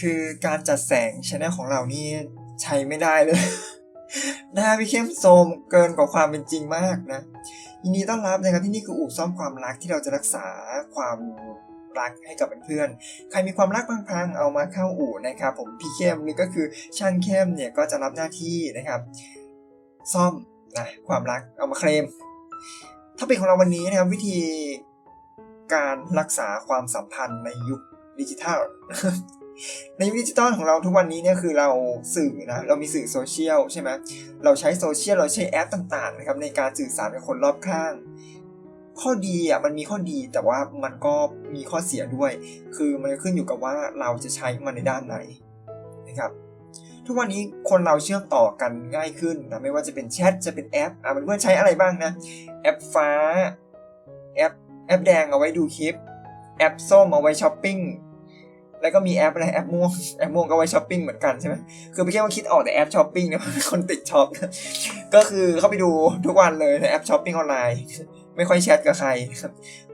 คือการจัดแสงชแนลของเรานี่ใช้ไม่ได้เลย หน้าพี่เข้มโทมเกินกว่าความเป็นจริงมากนะยินดีต้อนรับนะครับที่นี่คืออู่ซ่อมความรักที่เราจะรักษาความรักให้กับเพื่อนๆ ใครมีความรักพังๆ เอามาเข้าอู่นะครับ ผมพี่เข้มนี่ก็คือช่างเข้มเนี่ยก็จะรับหน้าที่นะครับ ซ่อมนะความรักเอามาเคลมถ้าเป็นของเราวันนี้นะครับวิธีการรักษาความสัมพันธ์ในยุคดิจิทัล ในยุคดิจิตอลของเราทุกวันนี้เนี่ยคือเราสื่อนะเรามีสื่อโซเชียลใช่ไหมเราใช้โซเชียลเราใช้แอปต่างๆนะครับในการสื่อสารกับคนรอบข้าง ข้อดีอะมันมีข้อดีแต่ว่ามันก็มีข้อเสียด้วย คือมันขึ้นอยู่กับว่าเราจะใช้มันในด้านไหนนะครับทุกวันนี้คนเราเชื่อมต่อกันง่ายขึ้นนะไม่ว่าจะเป็นแชทจะเป็นแอปอะเพื่อนใช้อะไรบ้างนะ แอปฟ้าแอปแอปแดงเอาไว้ดูคลิป แอปส้มเอาไว้ช้อปปิ้ง แล้วก็มีแอปอะไรแอปม่วงแอปม่วงก็ไว้ช้อปปิ้งเหมือนกันใช่ไหมคือไม่ใช่ว่าคิดออกแต่แอปช้อปปิ้งนะคนติดช็อปก็คือเข้าไปดูทุกวันเลยในแอปช้อปปิ้งออนไลน์ไม่ค่อยแชทกับใคร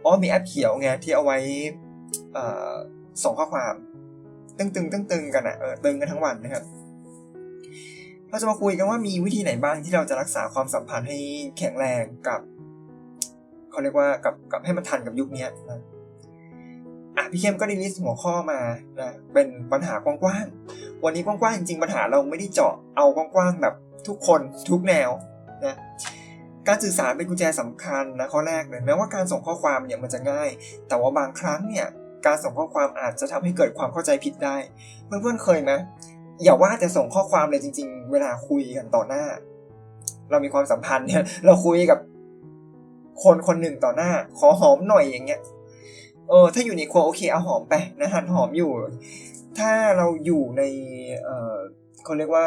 อ๋อมีแอปเขียวไงที่เอาไว้ส่งข้อความตึงตึงตึงตึงกันอะเออตึงกันทั้งวันนะครับเราจะมาคุยกันว่ามีวิธีไหนบ้างที่เราจะรักษาความสัมพันธ์ให้แข็งแรงกับเขาเรียกว่ากับกับให้มันทันกับยุคนี้นะ อะพี่เข้มก็ได้ลิสต์หัวข้อมานะเป็นปัญหากว้างๆวันนี้กว้างๆจริงๆปัญหาเราไม่ได้เจาะเอากว้างๆแบบทุกคนทุกแนวนะการสื่อสารเป็นกุญแจสำคัญนะข้อแรกเลยแม้ว่าการส่งข้อความเนี่ยมันจะง่าย แต่ว่าบางครั้งเนี่ยการส่งข้อความอาจจะทำให้เกิดความเข้าใจผิดได้ เพื่อนๆเคยไหมอย่าว่าแต่ส่งข้อความเลยจริง ๆ เวลาคุยกันต่อหน้า เรามีความสัมพันธ์เนี่ยเราคุยกับคนคนหนึ่งต่อหน้า ขอหอมหน่อยอย่างเงี้ย เออถ้าอยู่ในครัวโอเคเอาหอมไปนะหันหอมอยู่ ถ้าเราอยู่ในเออเขาเรียกว่า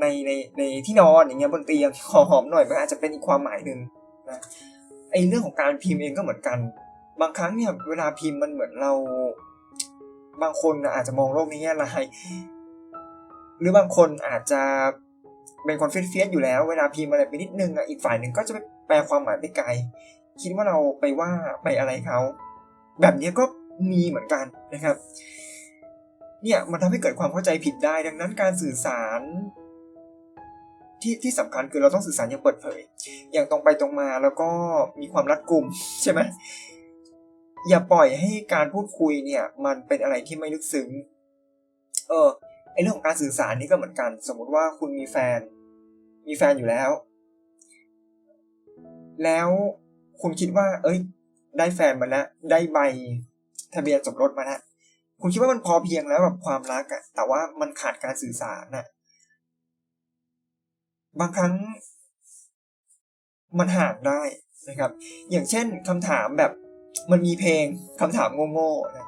ในในในที่นอนอย่างเงี้ยบนเตียงขอหอมหน่อยมันอาจจะเป็นอีกความหมายหนึ่งนะไอเรื่องของการพิมพ์เองก็เหมือนกัน บางครั้งเนี่ยเวลาพิมพ์มันเหมือนเรา บางคนอาจจะมองโลกนี้แง่ร้ายหรือบางคนอาจจะเป็นคนเฟียสอยู่แล้ว เวลาพิมพ์อะไรไปนิดนึงอะอีกฝ่ายหนึ่งก็จะไปแปลความหมายไปไกล คิดว่าเราไปว่าไปอะไรเขาแบบนี้ก็มีเหมือนกันนะครับ เนี่ยมันทำให้เกิดความเข้าใจผิดได้ ดังนั้นการสื่อสาร ที่ที่สำคัญคือเราต้องสื่อสารอย่างเปิดเผย อย่างตรงไปตรงมาแล้วก็มีความรัดกุมใช่ไหมอย่าปล่อยให้การพูดคุยเนี่ย มันเป็นอะไรที่ไม่ลึกซึ้ง เออไอเรื่องของการสื่อสารนี่ก็เหมือนกัน สมมุติว่าคุณมีแฟน มีแฟนอยู่แล้ว แล้ว คุณคิดว่า เอ้ย ได้แฟนมาแล้วได้ใบทะเบียนสมรสมาแล้วคุณคิดว่ามันพอเพียงแล้วกับความรักอะแต่ว่ามันขาดการสื่อสารน่ะบางครั้ง มันห่างได้นะครับ อย่างเช่นคำถามแบบมันมีเพลงคำถามโง่ๆนะ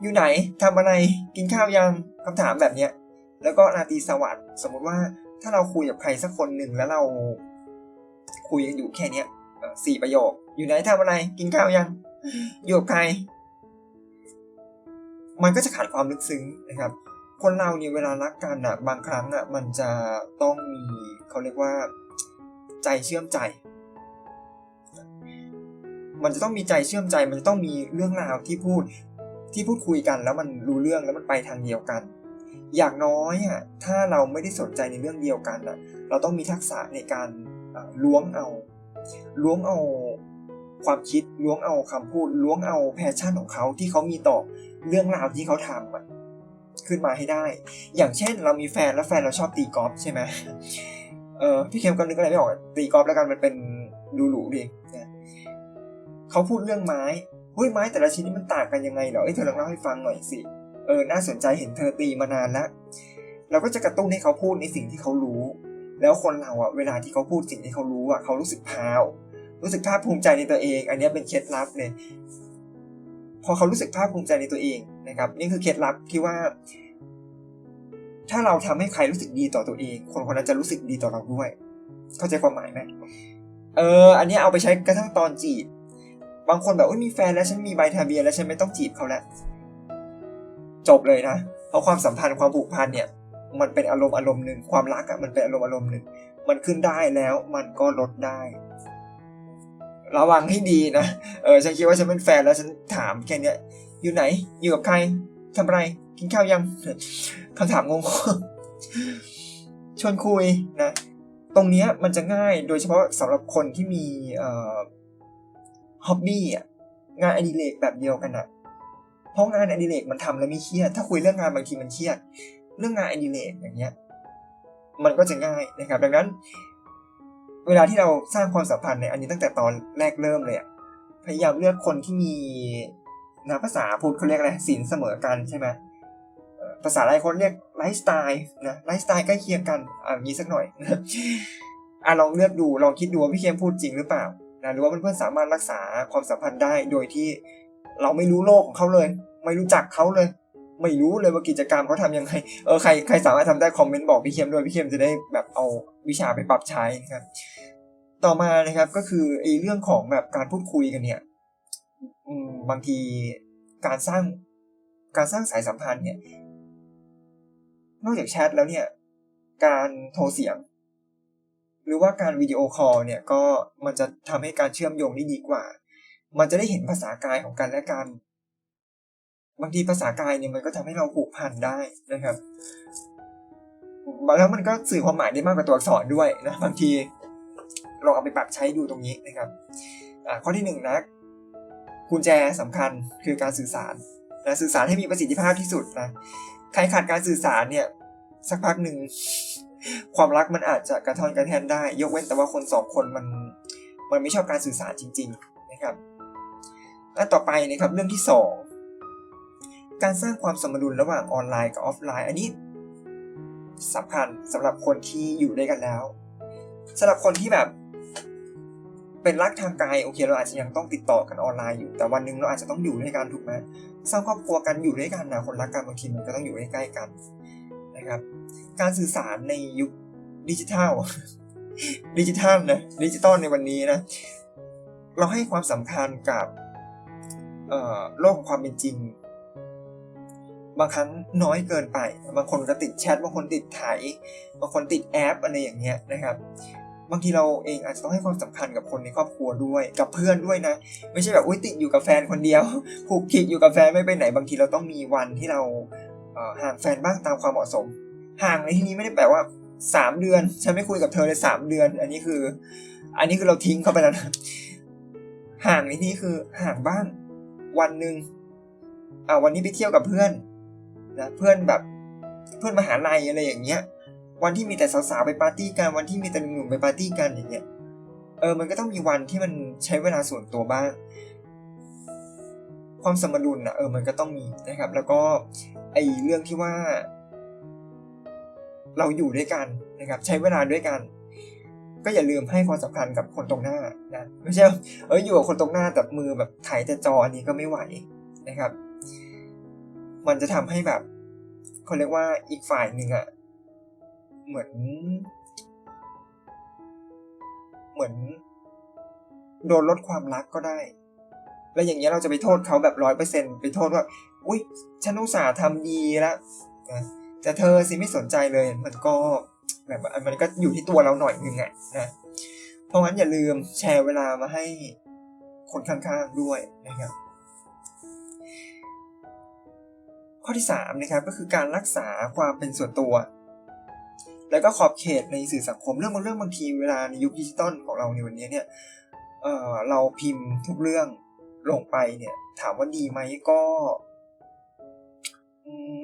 อยู่ไหนทำอะไรกินข้าวยังคำถามแบบเนี้ย แล้วก็นาตีสวัสดิ์สมมุติว่าถ้าเราคุยกับใครสักคนหนึ่งแล้วเราคุยกันอยู่แค่เนี้ย สี่ประโยค อยู่ไหนทำอะไร กินข้าวยัง อยู่กับใคร มันก็จะขาดความลึกซึ้งนะครับ คนเราเนี่ยเวลารักกันอะ บางครั้งอะ มันจะต้องมีเขาเรียกว่า ใจเชื่อมใจ มันจะต้องมีใจเชื่อมใจ มันจะต้องมีเรื่องราวที่พูดที่พูดคุยกันแล้วมันรู้เรื่องแล้วมันไปทางเดียวกัน อย่างน้อยอะถ้าเราไม่ได้สนใจในเรื่องเดียวกันอะ เราต้องมีทักษะในการล้วงเอา ล้วงเอาความคิดล้วงเอาคำพูดล้วงเอาแพชชั่นของเขาที่เขามีต่อเรื่องราวที่เขาทำขึ้นมาให้ได้ อย่างเช่น เรามีแฟนแล้วแฟนเราชอบตีกอล์ฟใช่ไหมเออพี่เคมก็นึกอะไรไม่ออกตีกอล์ฟแล้วกันมันเป็นดูหรูดีเขาพูดเรื่องไม้เฮ้ยไม้แต่ละชิ้นนี่มันต่างกันยังไงเหรอเอ้เธอลองเล่าให้ฟังหน่อยสิเออน่าสนใจเห็นเธอตีมานานแล้วเราก็จะกระตุ้นให้เขาพูดในสิ่งที่เขารู้ แล้วคนเราอะเวลาที่เขาพูดสิ่งที่เขารู้อะเขารู้สึกพาว รู้สึกภาคภูมิใจในตัวเอง อันนี้เป็นเคล็ดลับเลย พอเขารู้สึกภาคภูมิใจในตัวเองนะครับ นี่คือเคล็ดลับที่ว่า ถ้าเราทำให้ใครรู้สึกดีต่อตัวเอง คนคนนั้นจะรู้สึกดีต่อเราด้วย เข้าใจความหมายไหมเออ อันนี้เอาไปใช้กระทั่งตอนจีบ บางคนแบบว่ามีแฟนแล้วฉันมีใบทะเบียนแล้วฉันไม่ต้องจีบเขาแล้วจบเลยนะเพราะความสัมพันธ์ความผูกพันเนี่ย มันเป็นอารมณ์อารมณ์หนึ่งความรักอะมันเป็นอารมณ์อารมณ์หนึ่งมันขึ้นได้แล้วมันก็ลดได้ ระวังให้ดีนะเออฉันคิดว่าฉันเป็นแฟนแล้วฉันถามแค่นี้อยู่ไหน อยู่กับใครทำอะไรกินข้าวยังคำถามงงชวนคุยนะตรงนี้มันจะง่ายโดยเฉพาะสำหรับคนที่มีฮ็อบบี้อะงานอดิเรกแบบเดียวกันอะเพราะงานอดิเรกมันทำแล้วม่เครียด ถ้าคุยเรื่องงานบางทีมันเครียด เรื่องงานอดิเรกอย่างเงี้ย มันก็จะง่ายนะครับ ดังนั้น เวลาที่เราสร้างความสัมพันธ์เนี่ยอันนี้ตั้งแต่ตอนแรกเริ่มเลยอะพยายามเลือกคนที่มีนะภาษาพูดเขาเรียกอะไรศีลเสมอกันใช่ไหมภาษาอะไรคนเรียกไลฟ์สไตล์นะไลฟ์สไตล์ใกล้เคียงกันอ่ามีสักหน่อยอะลองเลือกดูลองคิดดูว่าพี่เคมพูดจริงหรือเปล่านะหรือว่าเพื่อนๆสามารถรักษาความสัมพันธ์ได้โดยที่เราไม่รู้โลกของเขาเลย ไม่รู้จักเขาเลย ไม่รู้เลยว่ากิจกรรมเขาทำยังไง เออใครใครสามารถทำได้คอมเมนต์บอกพี่เคมด้วยพี่เคมจะได้แบบเอาวิชาไปปรับใช้นะครับ ต่อมานะครับก็คือไอ้เรื่องของแบบการพูดคุยกันเนี่ยอืมบางทีการสร้างการสร้างสายสัมพันธ์เนี่ย นอกจากแชทแล้วเนี่ย การโทรเสียง หรือว่าการวิดีโอคอลเนี่ยก็มันจะทำให้การเชื่อมโยงได้ดีกว่า มันจะได้เห็นภาษากายของกันและกัน บางทีภาษากายเนี่ยมันก็ทำให้เราผูกพันได้นะครับแล้วมันก็สื่อความหมายได้มากกว่าตัวอักษรด้วยนะบางทีลองเอาไปปรับใช้ดูตรงนี้นะครับข้อที่หนึ่งนะกุญแจสำคัญคือการสื่อสารนะสื่อสารให้มีประสิทธิภาพที่สุดนะใครขาดการสื่อสารเนี่ยสักพักหนึ่งความรักมันอาจจะกระทอนกระแทนได้ ยกเว้นแต่ว่าคนสองคนมันมันไม่ชอบการสื่อสารจริง ๆ นะครับและต่อไปนะครับเรื่องที่สอง การสร้างความสมดุลระหว่างออนไลน์กับออฟไลน์ อันนี้สำคัญสำหรับคนที่อยู่ด้วยกันแล้วสำหรับคนที่แบบเป็นรักทางกายโอเคเราอาจจะยังต้องติดต่อกันออนไลน์อยู่ แต่วันหนึ่งเราอาจจะต้องอยู่ด้วยกันถูกไหมสร้างครอบครัวกันอยู่ด้วยกันนะคนรักกันบางทีมันก็ต้องอยู่ใกล้ๆกันนะครับ การสื่อสารในยุคดิจิทัลดิจิทัลนะดิจิตอลในวันนี้นะเราให้ความสำคัญกับโลกของความเป็นจริง บางครั้งน้อยเกินไป บางคนก็ติดแชท บางคนติดถ่ายบางคนติดแอปอะไรอย่างเงี้ยนะครับ บางทีเราเองอาจจะต้องให้ความสำคัญกับคนในครอบครัวด้วย กับเพื่อนด้วยนะ ไม่ใช่แบบอุ้ยติดอยู่กับแฟนคนเดียว ผูกขีดอยู่กับแฟนไม่ไปไหน บางทีเราต้องมีวันที่เราห่างแฟนบ้างตามความเหมาะสม ห่างในที่นี้ไม่ได้แปลว่าสามเดือน ฉันไม่คุยกับเธอเลยสามเดือน อันนี้คือ อันนี้คือเราทิ้งเขาไปแล้วนะ ห่างในที่นี้คือห่างบ้าง วันหนึ่งอ่าวันนี้ไปเที่ยวกับเพื่อน นะเพื่อนแบบเพื่อนมหาลัยอะไรอย่างเงี้ย วันที่มีแต่สาวๆไปปาร์ตี้กันวันที่มีแต่หนุ่มๆไปปาร์ตี้กันอย่างเงี้ยเออมันก็ต้องมีวันที่มันใช้เวลาส่วนตัวบ้าง ความสมดุลนะเออมันก็ต้องมีนะครับ แล้วก็ไอเรื่องที่ว่า เราอยู่ด้วยกันนะครับ ใช้เวลาด้วยกัน ก็อย่าลืมให้ความสำคัญกับคนตรงหน้านะไม่ใช่ว่าเอออยู่กับคนตรงหน้าแต่มือแบบถ่ายแต่จออันนี้ก็ไม่ไหวนะครับ มันจะทำให้แบบเขาเรียกว่าอีกฝ่ายหนึ่งอะเหมือน เหมือน โดนลดความรักก็ได้ แล้วอย่างเงี้ยเราจะไปโทษเขาแบบร้อยเปอร์เซ็นไปโทษว่า อุ้ยฉันอุตส่าห์ทำดีแล้วนะแต่เธอสิไม่สนใจเลย มันก็แบบมันก็อยู่ที่ตัวเราหน่อยนึงอะนะเพราะงั้นอย่าลืมแชร์เวลามาให้คนข้างๆด้วยนะครับ ข้อที่3นะครับก็คือการรักษาความเป็นส่วนตัว แล้วก็ขอบเขตในสื่อสังคมเรื่องบางเรื่องบางทีเวลาในยุคดิจิตอลของเราในวันนี้เนี่ยเเราพิมพ์ทุกเรื่องลงไปเนี่ยถามว่าดีไหมก็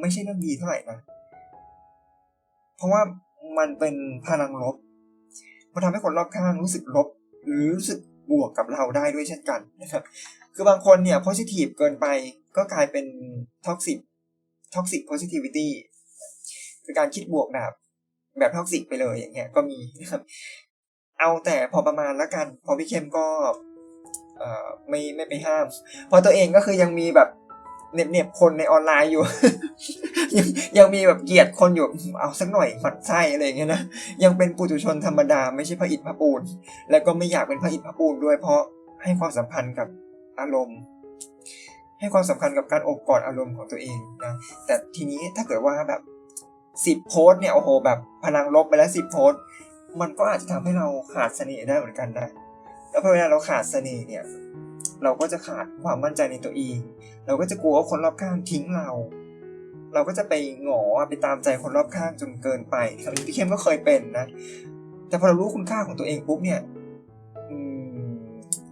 ไม่ใช่เรื่องดีเท่าไหร่นะเพราะว่ามันเป็นพลังลบ มันทำให้คนรอบข้างรู้สึกลบ หรือรู้สึกบวกกับเราได้ด้วยเช่นกันนะครับ คือบางคนเนี่ย positive เกินไปก็กลายเป็น toxic toxic positivity คือการคิดบวกแบบแบบท็อกซิกไปเลยอย่างเงี้ยก็มีนะครับ เอาแต่พอประมาณแล้วกัน พอพี่เข้มก็เอ่อไม่ไม่ไปห้าม เพราะตัวเองก็คือยังมีแบบเน็บเน็บคนในออนไลน์อยู่ ยังยังมีแบบเกลียดคนอยู่เอาสักหน่อยหมันไส้อะไรอย่างเงี้ยนะยังเป็นปุถุชนธรรมดาไม่ใช่พระอิฐพระปูน แล้วก็ไม่อยากเป็นพระอิฐพระปูนด้วยเพราะให้ความสัมพันธ์กับอารมณ์ ให้ความสำคัญกับการอบกอดอารมณ์ของตัวเองนะแต่ทีนี้ถ้าเกิดว่าแบบสิบโพสเนี่ยโอ้โหแบบพลังลบไปแล้วสิบโพสมันก็อาจจะทำให้เราขาดเสน่ห์ได้เหมือนกันนะแล้วพอเวลาเราขาดเสน่ห์เนี่ยเราก็จะขาดความมั่นใจในตัวเอง เราก็จะกลัวว่าคนรอบข้างทิ้งเรา เราก็จะไปหงอไปตามใจคนรอบข้างจนเกินไปครับพี่เข้มก็เคยเป็นนะ แต่พอเรารู้คุณค่าของตัวเองปุ๊บเนี่ยอืม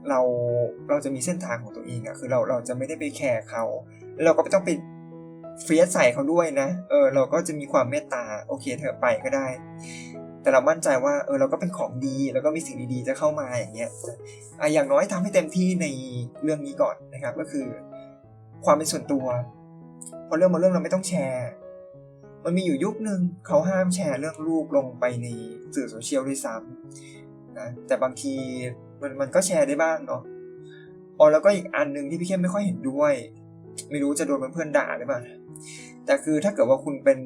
เราเราจะมีเส้นทางของตัวเองอะคือเราเราจะไม่ได้ไปแคร์เขา เราก็ไม่ต้องไปเฟียสใส่เขาด้วยนะ เออ เราก็จะมีความเมตตาโอเคเธอไปก็ได้ แต่เรามั่นใจว่าเออเราก็เป็นของดีแล้วก็มีสิ่งดีๆจะเข้ามาอย่างเงี้ยอะอย่างน้อยทำให้เต็มที่ในเรื่องนี้ก่อนนะครับ ก็คือ ความเป็นส่วนตัวเพราะเรื่องบางเรื่องเราไม่ต้องแชร์มันมีอยู่ยุคหนึ่งเขาห้ามแชร์เรื่องลูกลงไปในสื่อโซเชียลด้วยซ้ำนะแต่บางที มันมันก็แชร์ได้บ้างเนาะอ๋อแล้วก็อีกอันหนึ่งที่พี่เข้มไม่ค่อยเห็นด้วย ไม่รู้จะโดนเพื่อนๆด่าหรือเปล่าแต่คือถ้าเกิดว่าคุณเป็น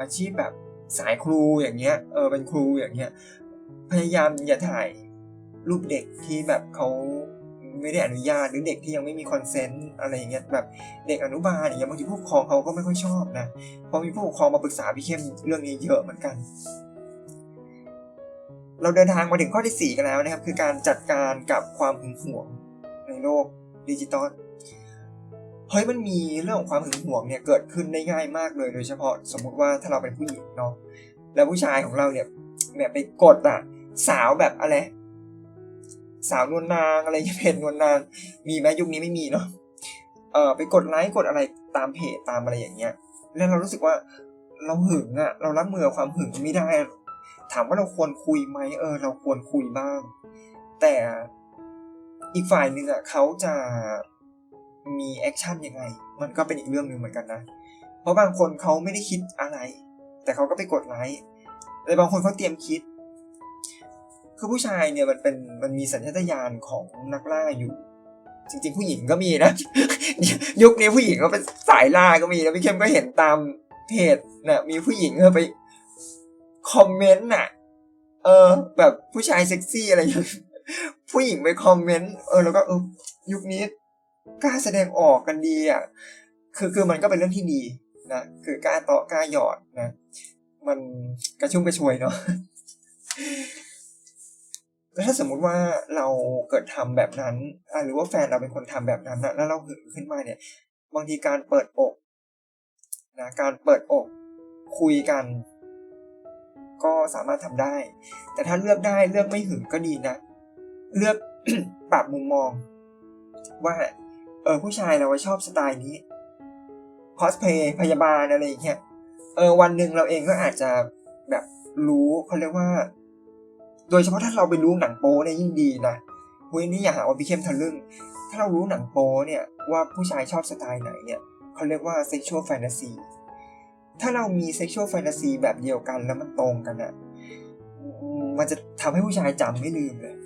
อาชีพแบบสายครูอย่างเงี้ยเออเป็นครูอย่างเงี้ยพยายามอย่าถ่ายรูปเด็กที่แบบเขาไม่ได้อนุญาตหรือเด็กที่ยังไม่มีคอนเซนต์อะไรอย่างเงี้ยแบบเด็กอนุบาลอย่างเงี้ยบางทีผู้ปกครองเขาก็ไม่ค่อยชอบนะพราะมีผู้ปกครองมาปรึกษาพี่เข้มเรื่องนี้เยอะเหมือนกัน เราเดินทางมาถึงข้อที่ 4 กันแล้วนะครับ คือการจัดการกับความหึงหวงในโลกดิจิตอลเฮ้ยมันมีเรื่องของความหึงหวงเนี่ยเกิดขึ้นได้ง่ายมากเลยโดยเฉพาะสมมุติว่าถ้าเราเป็นผู้หญิงเนาะแล้วผู้ชายของเราเนี่ยแบบไปกดอะสาวแบบอะไรสาวนวลนางอะไรเพจนวลนาง มีไหมยุคนี้ไม่มีเนาะเออไปกดไลค์กดอะไรตามเพจตามอะไรอย่างเงี้ย แล้วเรารู้สึกว่าเราหึงอะเรารับมือความหึงไม่ได้ ถามว่าเราควรคุยไหมเออ เราควรคุยบ้าง แต่อีกฝ่ายหนึ่งอะเขาจะมีแอคชั่นยังไง มันก็เป็นอีกเรื่องหนึ่งเหมือนกันนะ เพราะบางคนเขาไม่ได้คิดอะไร แต่เขาก็ไปกดไลค์แต่บางคนเขาเตรียมคิด คือผู้ชายเนี่ยมันเป็นมันมีสัญชาตญาณของนักล่าอยู่ จริง ๆ ผู้หญิงก็มีนะ ยุคนี้ผู้หญิงก็เป็นสายล่าก็มีนะพี่เข้มก็เห็นตามเพจนะมีผู้หญิงเออไป คอมเมนต์น่ะ เออ แบบผู้ชายเซ็กซี่อะไรอย่างผู้หญิงไปคอมเมนต์เออแล้วก็เออยุคนี้กล้าแสดงออกกันดีอะคือคือมันก็เป็นเรื่องที่ดีนะคือกล้าเตาะกล้าหยอดนะ มันกระชุ่มกระชวยเนาะแล้วถ้าสมมุติว่าเราเกิดทำแบบนั้นหรือว่าแฟนเราเป็นคนทำแบบนั้นนะแล้วเราหึงขึ้นมาเนี่ย บางทีการเปิดอกนะการเปิดอกคุยกัน ก็สามารถทำได้ แต่ถ้าเลือกได้เลือกไม่หึงก็ดีนะ เลือกปรับมุมมอง ว่า เออผู้ชายเราชอบสไตล์นี้คอสเพย์พยาบาลอะไรอย่างเงี้ยเออวันหนึ่งเราเองก็อาจจะแบบรู้เขาเรียกว่า โดยเฉพาะถ้าเราไปรู้หนังโป๊เนี่ยยิ่งดีนะเฮ้ยนี่อย่าหาว่าพี่เข้มทะลึ่ง ถ้าเรารู้หนังโป๊เนี่ยว่าผู้ชายชอบสไตล์ไหนเนี่ยเขาเรียกว่า sexual fantasy ถ้าเรามี sexual fantasy แบบเดียวกันแล้วมันตรงกันอะมันจะทำให้ผู้ชายจำไม่ลืมเลย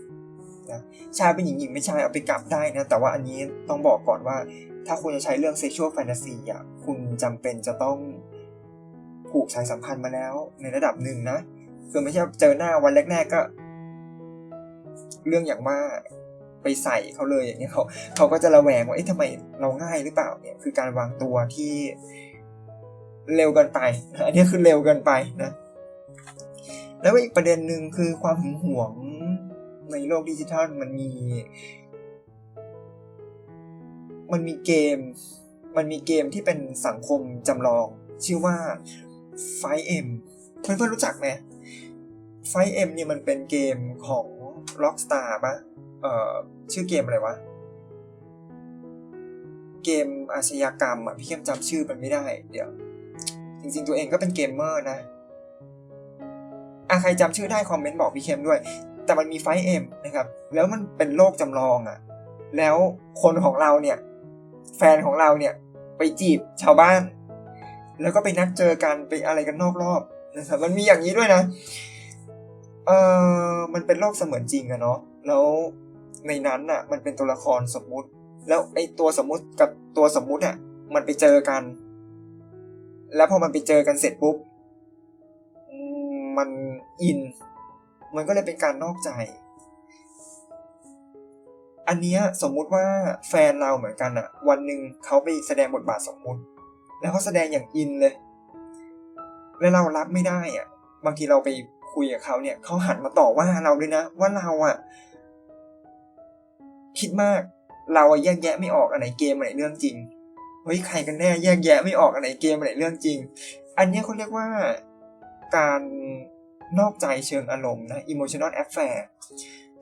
นะชายเป็นหญิงหญิงไม่ชายเอาไปกลับได้นะ แต่ว่าอันนี้ต้องบอกก่อนว่า ถ้าคุณจะใช้เรื่อง sexual fantasy อะคุณจำเป็นจะต้องผูกสายสัมพันธ์มาแล้ว ในระดับหนึ่งนะคือไม่ใช่เจอหน้าวันแรกๆก็ เรื่องอย่างว่าไปใส่เขาเลยอย่างเงี้ยเขาเขาก็จะระแวงว่าเอ๊ะทำไมเราง่ายหรือเปล่าเนี่ย คือการวางตัวที่ เร็วเกินไป อันนี้คือเร็วเกินไปนะ แล้วอีกประเด็นหนึ่งคือความหึงหวงในโลกดิจิทัลมันมี มันมีเกม มันมีเกมที่เป็นสังคมจำลอง ชื่อว่า 5M เพื่อนๆรู้จักไหม 5M เนี่ยมันเป็นเกมของ Rockstar ปะเอ่อชื่อเกมอะไรวะ เกมอาชญากรรมอะ พี่เข้มจำชื่อมันไม่ได้ เดี๋ยว จริงๆตัวเองก็เป็นเกมเมอร์นะอะใครจำชื่อได้คอมเมนต์บอกพี่เข้มด้วย แต่มันมี 5M นะครับ แล้วมันเป็นโลกจำลองอะแล้วคนของเราเนี่ย แฟนของเราเนี่ย ไปจีบชาวบ้าน แล้วก็ไปนัดเจอกันไปอะไรกันนอกรอบนะครับมันมีอย่างนี้ด้วยนะ เออมันเป็นโลกเสมือนจริงอะเนาะแล้วในนั้นอะมันเป็นตัวละครสมมุติ แล้วไอ้ตัวสมมุติกับตัวสมมุติอะมันไปเจอกัน แล้วพอมันไปเจอกันเสร็จปุ๊บ มันอิน มันก็เลยเป็นการนอกใจ อันเนี้ยสมมุติว่าแฟนเราเหมือนกันอะวันหนึ่งเขาไปแสดงบทบาทสมมุติ แล้วเขาแสดงอย่างอินเลย แล้วเรารับไม่ได้อะบางทีเราไปคุยกับเขาเนี่ยเขาหันมาต่อว่าเราด้วยนะ ว่าเราอะคิดมากเราแยกแยะไม่ออกอันไหนเกมอันไหนเรื่องจริง เฮ้ยใครกันแน่แยกแยะไม่ออกอันไหนเกมอันไหนเรื่องจริง อันนี้เขาเรียกว่าการนอกใจเชิงอารมณ์นะ emotional affair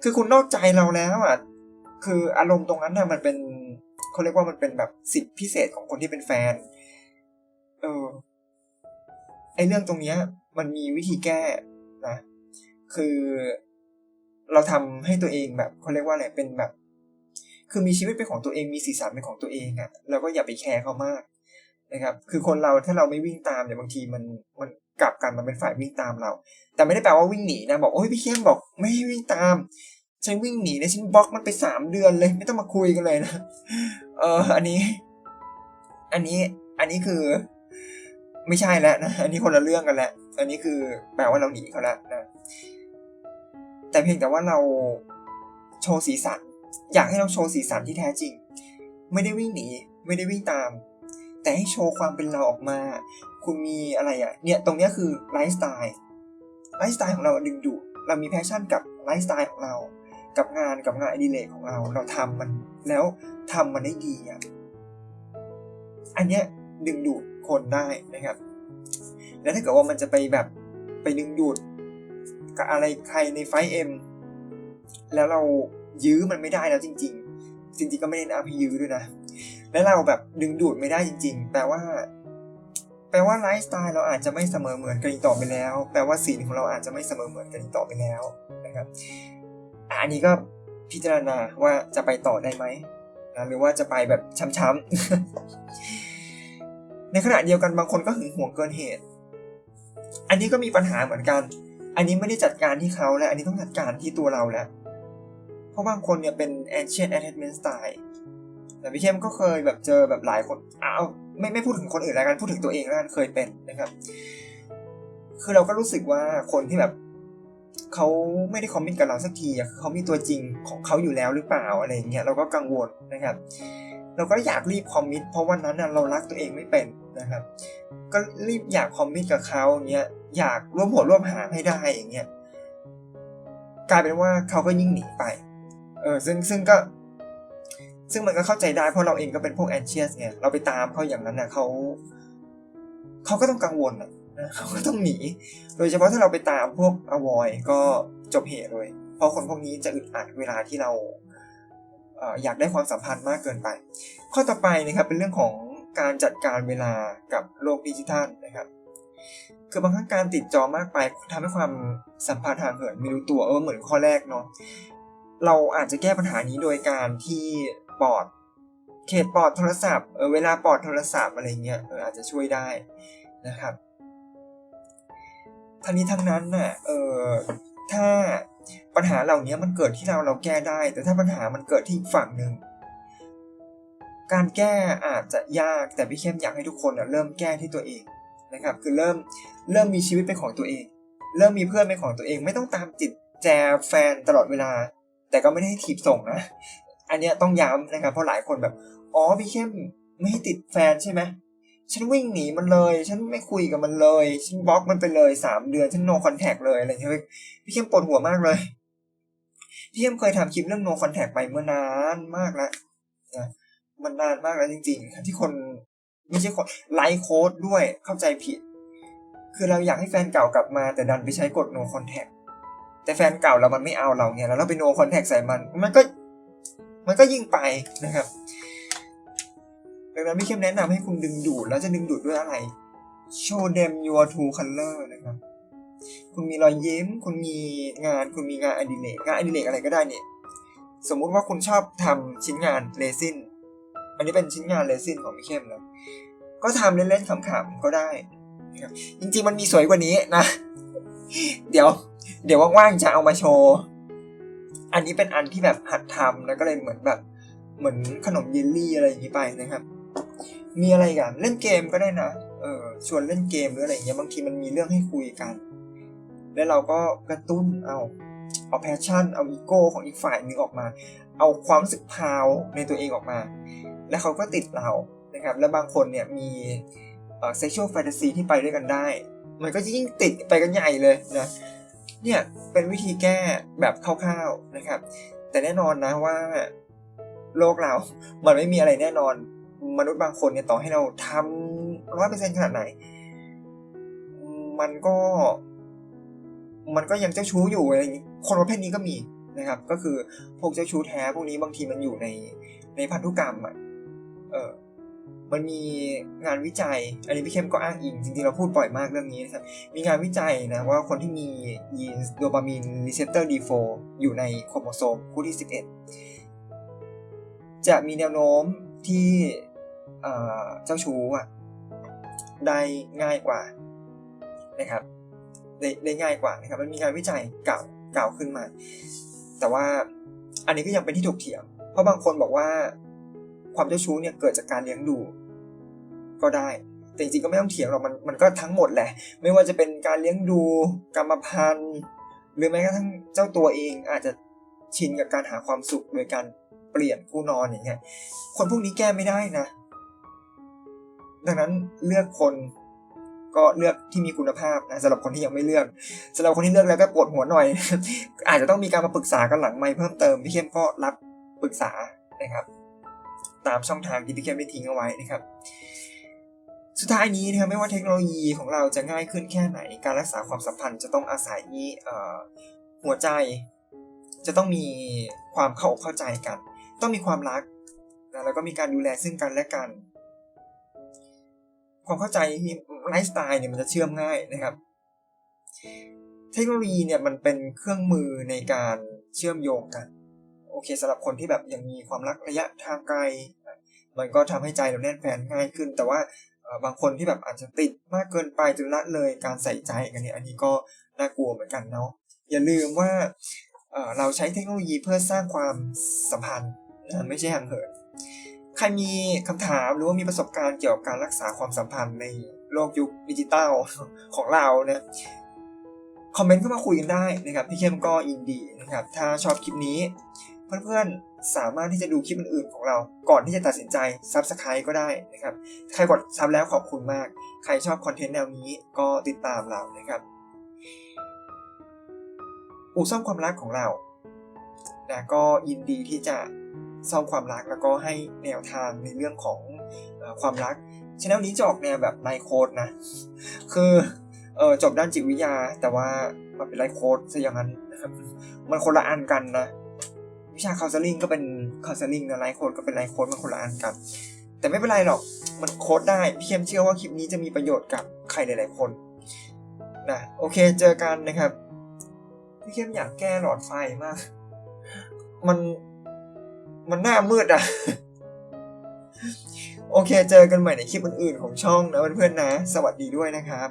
คือคุณนอกใจเราแล้วอะคืออารมณ์ตรงนั้นน่ะมันเป็นเขาเรียกว่ามันเป็นแบบสิทธิพิเศษของคนที่เป็นแฟน เออไอเรื่องตรงเนี้ย มันมีวิธีแก้นะคือเราทำให้ตัวเองแบบเขาเรียกว่าอะไรเป็นแบบ คือมีชีวิตเป็นของตัวเองมีสีสันเป็นของตัวเองอะ่ะแล้วก็อย่าไปแคร์เขามากนะครับ คือคนเราถ้าเราไม่วิ่งตามเนี่ยบางทีมันมันกลับกันมันเป็นฝ่ายวิ่งตามเรา แต่ไม่ได้แปลว่าวิ่งหนีนะบอกโอ้ยพี่เข้มบอกไม่ให้วิ่งตามฉันวิ่งหนีเนี่ยฉันบล็อกมันไปสามเดือนเลย ไม่ต้องมาคุยกันเลยนะเอออันนี้ อันนี้อันนี้คือ ไม่ใช่แล้วนะอันนี้คนละเรื่องกันแล้วอันนี้คือแปลว่าเราหนีเขาแล้วนะแต่เพียงแต่ว่าเราโชว์สีสัน อยากให้เราโชว์สีสันที่แท้จริง ไม่ได้วิ่งหนี ไม่ได้วิ่งตาม แต่ให้โชว์ความเป็นเราออกมา คุณมีอะไรอะ่ะ เนี่ยตรงเนี้ยคือไลฟ์สไตล์ ไลฟ์สไตล์ของเราดึงดูดเรามีแพชชั่นกับไลฟ์สไตล์ของเรา กับงานกับงานอดิเรกของเรา เราทำมัน แล้วทำมันได้ดีอะ อันเนี้ยดึงดูดคนได้นะครับ แล้วถ้าเกิดว่ามันจะไปแบบไปดึงดูดกับอะไรใครในไฟเอ็มแล้วเรา ยื้อมันไม่ได้แล้วจริง ๆ จริง ๆ ก็ไม่ได้นะพี่ยื้อด้วยนะ แล้วเราแบบดึงดูดไม่ได้จริง ๆ แปลว่า แปลว่าไลฟ์สไตล์เราอาจจะไม่เสมอเหมือนกันอีกต่อไปแล้ว แปลว่าศีลของเราอาจจะไม่เสมอเหมือนกันอีกต่อไปแล้วนะครับอันนี้ก็พิจารณาว่าจะไปต่อได้ไหมนะหรือว่าจะไปแบบช้ำๆในขณะเดียวกันบางคนก็หึงหวงเกินเหตุ อันนี้ก็มีปัญหาเหมือนกัน อันนี้ไม่ได้จัดการที่เขาแล้ว อันนี้ต้องจัดการที่ตัวเราแล้ว ราะบางคนเนี่ยเป็น ancient attachment style แต่พี่เข้มก็เคยแบบเจอแบบหลายคนอ้าวไม่ไม่พูดถึงคนอื่นแล้วกันพูดถึงตัวเองแล้วกันเคยเป็นนะครับ คือเราก็รู้สึกว่าคนที่แบบเขาไม่ได้คอมมิตกับเราสักทีเขามีตัวจริงของเขาอยู่แล้วหรือเปล่าอะไรอย่างเงี้ยเราก็กังวลนะครับ เราก็อยากรีบคอมมิตเพราะวันนั้นน่ะเรารักตัวเองไม่เป็นนะครับ ก็รีบอยากคอมมิตกับเขาเงี้ยอยากร่วมหัวร่วมหางให้ได้อย่างเงี้ยกลายเป็นว่าเขาก็ยิ่งหนีไป เออซึ่งซึ่งก็ ซึ่งมันก็เข้าใจได้เพราะเราเองก็เป็นพวกแอนเชียสไงเราไปตามเขาอย่างนั้นน่ะเขาเขาก็ต้องกังวลอะนะเขาก็ต้องหนี โดยเฉพาะถ้าเราไปตามพวกอวอยก็จบเหตุเลย เพราะคนพวกนี้จะอึดอัดเวลาที่เราเอออยากได้ความสัมพันธ์มากเกินไป ข้อต่อไปนะครับเป็นเรื่องของการจัดการเวลากับโลกดิจิทัลนะครับ คือบางครั้งการติดจอมากไปทำให้ความสัมพันธ์ห่างเหินไม่รู้ตัวเออเหมือนข้อแรกเนาะ เราอาจจะแก้ปัญหานี้โดยการที่ปอดเขตปอดโทรศัพท์เออเวลาปอดโทรศัพท์อะไรเงี้ยเอออาจจะช่วยได้นะครับทั้งนี้ทั้งนั้นน่ะเออถ้าปัญหาเหล่านี้มันเกิดที่เราเราแก้ได้ แต่ถ้าปัญหามันเกิดที่อีกฝั่งหนึ่งการแก้อาจจะยากแต่พี่เข้มอยากให้ทุกคนนะเริ่มแก้ที่ตัวเองนะครับ คือเริ่มเริ่มมีชีวิตเป็นของตัวเอง เริ่มมีเพื่อนเป็นของตัวเอง ไม่ต้องตามจิตแจแฟนตลอดเวลา แต่ก็ไม่ได้ถีบส่งนะ อันเนี้ยต้องย้ำนะครับเพราะหลายคนแบบ อ๋อพี่เข้มไม่ให้ติดแฟนใช่ไหมฉันวิ่งหนีมันเลย ฉันไม่คุยกับมันเลย ฉันบล็อกมันไปเลยสามเดือน ฉัน no contact เลยอะไรอย่างเงี้ยพี่เข้มปวดหัวมากเลย พี่เข้มเคยทำคลิปเรื่อง no contact ไปเมื่อนานมากแล้วนะมันนานมากแล้วจริงๆ ที่คนไม่ใช่คนไลค์โค้ดด้วยเข้าใจผิด คือเราอยากให้แฟนเก่ากลับมาแต่ดันไปใช้กด no contact ต่แฟนเก่าเรามันไม่เอาเราเนี่ยแล้วเราไป no contact ใส่มัน มันก็ มันก็ยิ่งไปนะครับดังนั้นพี่เข้มแนะนำให้คุณดึงดูด แล้วจะดึงดูดด้วยอะไร show them your true color นะครับ คุณมีรอยยิ้ม คุณมีงาน คุณมีงานอดิเรก งานอดิเรกอะไรก็ได้เนี่ย สมมุติว่าคุณชอบทำชิ้นงานเรซิน อันนี้เป็นชิ้นงานเรซินของพี่เข้มนะ ก็ทำเล่นๆขำๆก็ได้นะครับจริงๆมันมีสวยกว่านี้นะ เดี๋ยว เดี๋ยวว่างๆจะเอามาโชว์ อันนี้เป็นอันที่แบบหัดทำแล้วก็เลยเหมือนแบบ เหมือนขนมเยลลี่อะไรอย่างนี้ไปนะครับ มีอะไรกันเล่นเกมก็ได้นะเออชวนเล่นเกมหรืออะไรอย่างเงี้ยบางทีมันมีเรื่องให้คุยกัน แล้วเราก็กระตุ้นเอาเอาแพชชั่นเอาอีโก้ของอีกฝ่ายนึงออกมา เอาความรู้สึกพาวในตัวเองออกมา แล้วเขาก็ติดเรานะครับ แล้วบางคนเนี่ยมีเอ่อ sexual fantasy ที่ไปด้วยกันได้ มันก็ยิ่งติดไปกันใหญ่เลยนะ เนี่ยเป็นวิธีแก้แบบคร่าวๆนะครับ แต่แน่นอนนะว่าโลกเรา มันไม่มีอะไรแน่นอน มนุษย์บางคนเนี่ยต่อให้เราทำร้อยเปอร์เซ็นขนาดไหน มันก็ มันก็ยังเจ้าชู้อยู่อะไรอย่างนี้ คนประเภทนี้ก็มีนะครับ ก็คือพวกเจ้าชู้แท้พวกนี้บางทีมันอยู่ในในพันธุกรรมอะ เออ มันมีงานวิจัย อันนี้พี่เข้มก็อ้างอิงจริงๆเราพูดบ่อยมากเรื่องนี้นะครับ มีงานวิจัยนะว่าคนที่มียีนโดปามีนรีเซปเตอร์ D4 อยู่ในโครโมโซมคู่ที่ 11 จะมีแนวโน้มที่เจ้าชู้อะได้ง่ายกว่านะครับได้ได้ง่ายกว่านะครับ มันมีงานวิจัยเก่าวกล่าขึ้นมา แต่ว่าอันนี้ก็ยังเป็นที่ถกเถียง เพราะบางคนบอกว่าความเจ้าชู้เนี่ยเกิดจากการเลี้ยงดู ก็ได้ แต่จริงๆก็ไม่ต้องเถียงหรอกมันมันก็ทั้งหมดแหละ ไม่ว่าจะเป็นการเลี้ยงดูกรรมพันธุ์หรือแม้กระทั่งเจ้าตัวเองอาจจะชินกับการหาความสุขโดยการเปลี่ยนคู่นอนอย่างเงี้ยคนพวกนี้แก้ไม่ได้นะ ดังนั้นเลือกคนก็เลือกที่มีคุณภาพนะสำหรับคนที่ยังไม่เลือกสำหรับคนที่เลือกแล้วก็ปวดหัวหน่อย อาจจะต้องมีการมาปรึกษากันหลังไม่เพิ่มเติมพี่เข้มก็รับปรึกษานะครับ ตามช่องทางที่พี่เข้มได้ทิ้งเอาไว้นะครับ สุดท้ายนี้นะครับไม่ว่าเทคโนโลยีของเราจะง่ายขึ้นแค่ไหน การรักษาความสัมพันธ์จะต้องอาศัยหัวใจ จะต้องมีความเข้าอกเข้าใจกัน ต้องมีความรักนะแล้วก็มีการดูแลซึ่งกันและกัน ความเข้าใจไลฟ์สไตล์เนี่ยมันจะเชื่อมง่ายนะครับ เทคโนโลยีเนี่ยมันเป็นเครื่องมือในการเชื่อมโยงกัน โอเคสำหรับคนที่แบบยังมีความรักระยะทางไกล มันก็ทำให้ใจเราแน่นแฟนง่ายขึ้น แต่ว่า บางคนที่แบบอาจจะติดมากเกินไปจนละเลยการใส่ใจกันเนี่ยอันนี้ก็น่ากลัวเหมือนกันเนาะอย่าลืมว่าเราใช้เทคโนโลยีเพื่อสร้างความสัมพันธ์นะไม่ใช่ห่างเหินใครมีคำถามหรือว่ามีประสบการณ์เกี่ยวกับการรักษาความสัมพันธ์ในโลกยุคดิจิตอลของเราเนี่ยคอมเมนต์เข้ามาคุยกันได้นะครับพี่เข้มก็ยินดีนะครับ ถ้าชอบคลิปนี้ เพื่อนๆ สามารถที่จะดูคลิปอื่นๆของเรา ก่อนที่จะตัดสินใจ Subscribe ก็ได้นะครับ ใครกดซับแล้วขอบคุณมาก ใครชอบคอนเทนต์แนวนี้ก็ติดตามเรานะครับอู่ซ่อมความรักของเรานะก็ยินดีที่จะซ่อมความรักแล้วก็ให้แนวทางในเรื่องของอความรักชแนลนี้จะออกแนวแบบไลฟ์โค้ดนะ คือเออจบด้านจิตวิทยา แต่ว่ามันเป็นไลฟ์โค้ดซะอย่างนั้นมันคนละอันกันนะ วิชาคาสลิงก็เป็นคาสลิงนะไลฟ์โค้ดก็เป็นไลฟ์โค้ดมันคนละอันกัน แต่ไม่เป็นไรหรอกมันโค้ดได้พี่เข้มเชื่อว่าคลิปนี้จะมีประโยชน์กับใครหลายๆคนนะโอเคเจอกันนะครับพี่เข้มอยากแก้หลอดไฟมาก มันมันหน้ามืดอะ โอเคเจอกันใหม่ในคลิปอื่นๆของช่องนะเพื่อนๆนะ สวัสดีด้วยนะครับ